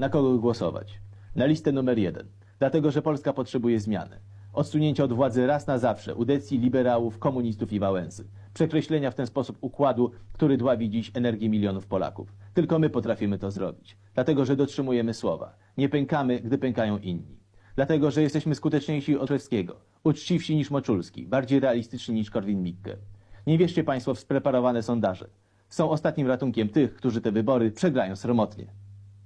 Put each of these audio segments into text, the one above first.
Na kogo głosować? Na listę numer jeden. Dlatego, że Polska potrzebuje zmiany. Odsunięcia od władzy raz na zawsze udecji liberałów, komunistów i Wałęsy. Przekreślenia w ten sposób układu, który dławi dziś energię milionów Polaków. Tylko my potrafimy to zrobić. Dlatego, że dotrzymujemy słowa. Nie pękamy, gdy pękają inni. Dlatego, że jesteśmy skuteczniejsi od Czewskiego, uczciwsi niż Moczulski, bardziej realistyczni niż Korwin-Mikke. Nie wierzcie Państwo w spreparowane sondaże. Są ostatnim ratunkiem tych, którzy te wybory przegrają sromotnie.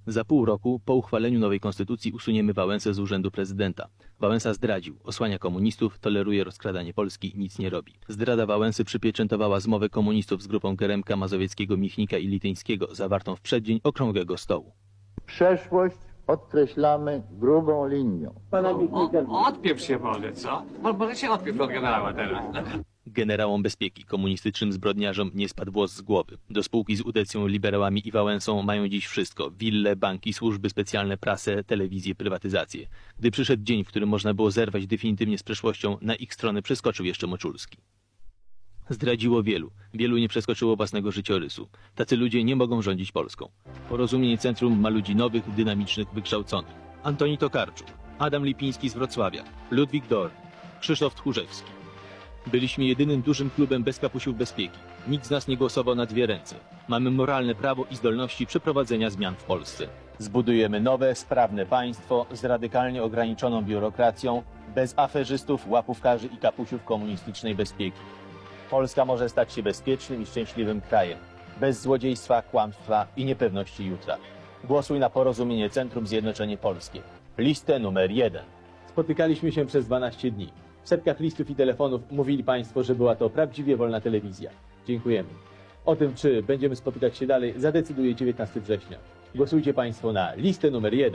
Za pół roku, po uchwaleniu nowej konstytucji, usuniemy Wałęsę z urzędu prezydenta. Wałęsa zdradził, osłania komunistów, toleruje rozkradanie Polski, nic nie robi. Zdrada Wałęsy przypieczętowała zmowę komunistów z grupą Geremka, Mazowieckiego, Michnika i Lityńskiego, zawartą w przeddzień okrągłego stołu. Przeszłość podkreślamy grubą linią. O, odpiew się może, co? Mo- Może się odpiew od generała teraz. Generałom bezpieki, komunistycznym zbrodniarzom nie spadł włos z głowy. Do spółki z Udecją, liberałami i Wałęsą mają dziś wszystko. Wille, banki, służby specjalne, prasę, telewizję, prywatyzację. Gdy przyszedł dzień, w którym można było zerwać definitywnie z przeszłością, na ich stronę przeskoczył jeszcze Moczulski. Zdradziło wielu. Wielu nie przeskoczyło własnego życiorysu. Tacy ludzie nie mogą rządzić Polską. Porozumienie Centrum ma ludzi nowych, dynamicznych, wykształconych. Antoni Tokarczuk, Adam Lipiński z Wrocławia, Ludwik Dorn, Krzysztof Tchórzewski. Byliśmy jedynym dużym klubem bez kapusiów bezpieki. Nikt z nas nie głosował na dwie ręce. Mamy moralne prawo i zdolności przeprowadzenia zmian w Polsce. Zbudujemy nowe, sprawne państwo z radykalnie ograniczoną biurokracją, bez aferzystów, łapówkarzy i kapusiów komunistycznej bezpieki. Polska może stać się bezpiecznym i szczęśliwym krajem, bez złodziejstwa, kłamstwa i niepewności jutra. Głosuj na porozumienie Centrum Zjednoczenie Polskie. Listę numer jeden. Spotykaliśmy się przez 12 dni. W setkach listów i telefonów mówili Państwo, że była to prawdziwie wolna telewizja. Dziękujemy. O tym, czy będziemy spotykać się dalej, zadecyduje 19 września. Głosujcie Państwo na listę numer jeden.